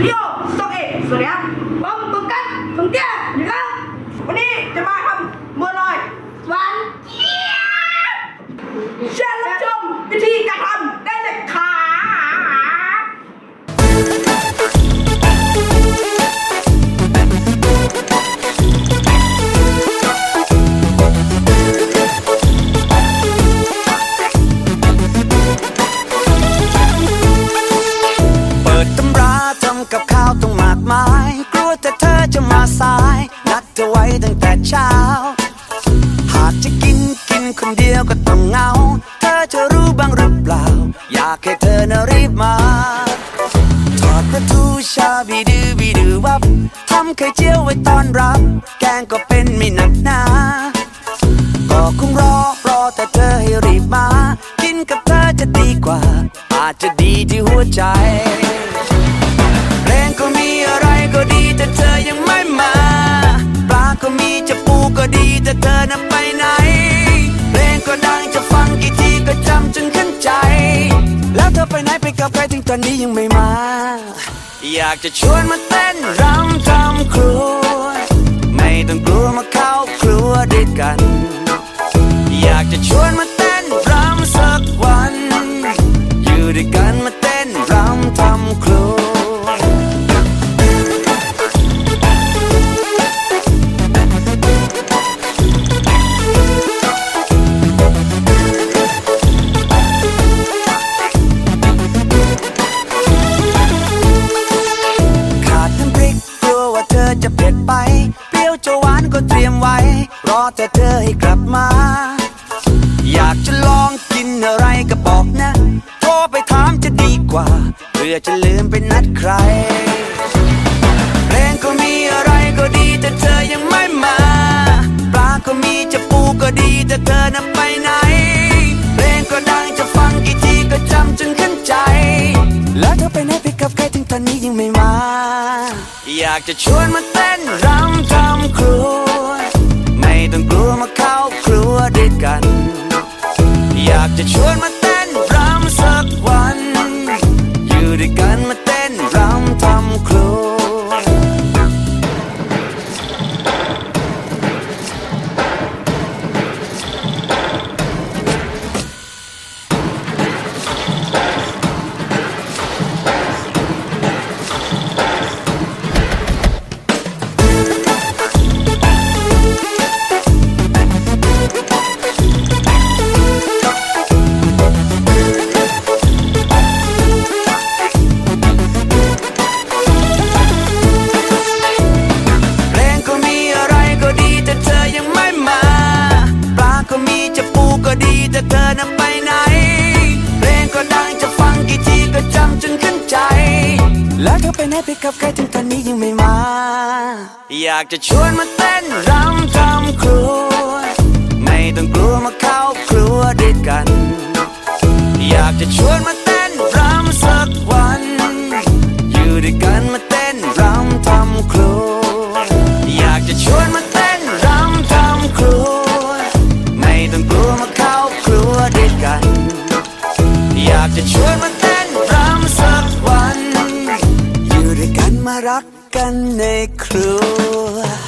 เลียว เช้า หากจะกินกินคนเดียวก็ต้องเหงา เธอจะรู้บ้างหรือเปล่า อยากให้เธอน่ะรีบมาทอดประตูชาบีดือบีดือวับทำไข่เจียวไว้ตอนรับ แกงก็เป็นไม่หนักหนาก็คงรอรอแต่เธอให้รีบมา กินกับเธอจะดีกว่า อาจจะดีที่หัวใจเพลงก็มีอะไรก็ดีแต่เธอยัง ดีแต่เธอน่ะไปไหน เพลงก็ดังจะฟังกี่ทีก็จำจนขึ้นใจ แล้วเธอไปไหนไปกับใครถึงตอนนี้ยังไม่มา อยากจะชวนมาเต้นรำทำครัว ไม่ต้องกลัวมาเข้าครัวด้วยกัน อยากจะชวนมาเต้นรำสักวัน อยู่ด้วยกันมา เธอจะเผ็ดไป เปรี้ยวจะหวานก็เตรียมไว้ รอแต่เธอให้กลับมา อยากจะลองกินอะไรก็บอกนะ โทรไปถามจะดีกว่า เพื่อจะลืมไปนัดใคร เพลงก็มีอะไรก็ดีแต่เธอยังไม่มา ปลาก็มีจะปูก็ดีแต่เธอน่ะไปไหน เพลงก็ดังจะฟังกี่ทีก็จำจนขึ้นใจ แล้วเธอไปไหนไปกับใครถึงตอนนี้ยังไม่มา อยากจะชวนมาเต้นรำทำครัว ไม่ต้องกลัวมาเข้าครัวด้วยกัน อยากจะชวนมา แต่เธอน่ะไปไหน เพลงก็ดังจะฟังกี่ทีก็จำจนขึ้นใจ แล้วเธอไปไหนไปกับใครถึงตอนนี้ยังไม่มา อยากจะชวนมาเต้นรำทำครัว ไม่ต้องกลัวมาเข้าครัวด้วยกัน อยากจะชวนมา จะชวนมาเต้นรำสักวัน อยู่ด้วยกันมารักกันในครัว